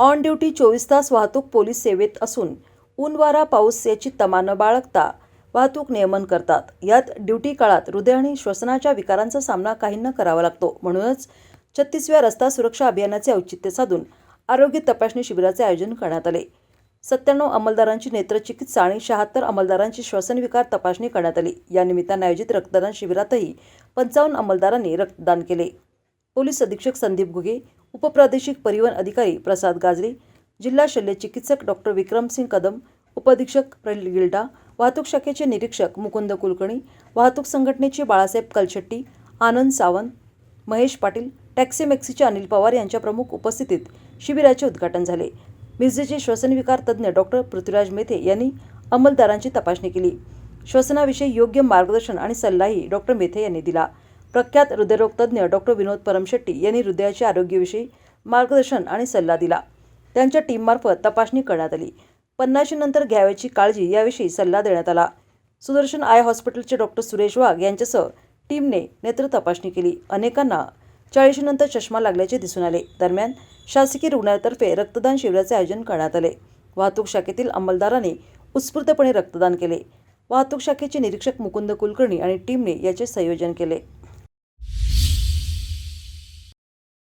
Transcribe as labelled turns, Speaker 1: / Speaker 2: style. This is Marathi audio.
Speaker 1: ऑन ड्युटी चोवीस तास वाहतूक पोलीस सेवेत असून ऊन वारा पाऊस याची तमा न बाळगता वाहतूक नियमन करतात. यात ड्युटी काळात हृदय आणि श्वसनाच्या विकारांचा सामना काहींना करावा लागतो. म्हणूनच छत्तीसव्या रस्ता सुरक्षा अभियानाचे औचित्य साधून आरोग्य तपासणी शिबिराचे आयोजन करण्यात आले. सत्त्याण्णव अंमलदारांची नेत्रचिकित्सा आणि शहात्तर अंमलदारांची श्वसनविकार तपासणी करण्यात आली. या निमित्तानं आयोजित रक्तदान शिबिरातही पंचावन्न अंमलदारांनी रक्तदान केले. पोलीस अधीक्षक संदीप घुगे उपप्रादेशिक परिवहन अधिकारी प्रसाद गाजरे जिल्हा शल्य चिकित्सक डॉक्टर विक्रमसिंग कदम उपअधीक्षक प्रल गिल्डा वाहतूक शाखेचे निरीक्षक मुकुंद कुलकर्णी वाहतूक संघटनेचे बाळासाहेब कलशेट्टी आनंद सावंत महेश पाटील टॅक्सी मॅक्सीचे अनिल पवार यांच्या प्रमुख उपस्थितीत शिबिराचे उद्घाटन झाले. मिरजेचे श्वसनविकार तज्ज्ञ डॉक्टर पृथ्वीराज मेथे यांनी अंमलदारांची तपासणी केली. श्वसनाविषयी योग्य मार्गदर्शन आणि सल्लाही डॉक्टर मेथे यांनी दिला. प्रख्यात हृदयरोगतज्ञ डॉक्टर विनोद परमशेट्टी यांनी हृदयाच्या आरोग्याविषयी मार्गदर्शन आणि सल्ला दिला. त्यांच्या टीममार्फत तपासणी करण्यात आली. पन्नाशीनंतर घ्यावयाची काळजी याविषयी सल्ला देण्यात आला. सुदर्शन आय हॉस्पिटलचे डॉक्टर सुरेश वाघ यांच्यासह टीमने नेत्र तपासणी केली. अनेकांना चाळीशीनंतर चष्मा लागल्याचे दिसून आले. दरम्यान शासकीय रुग्णालयातर्फे रक्तदान शिबिराचे आयोजन करण्यात आले. वाहतूक शाखेतील अंमलदारांनी उत्स्फूर्तपणे रक्तदान केले. वाहतूक शाखेचे निरीक्षक मुकुंद कुलकर्णी आणि टीमने याचे संयोजन केले.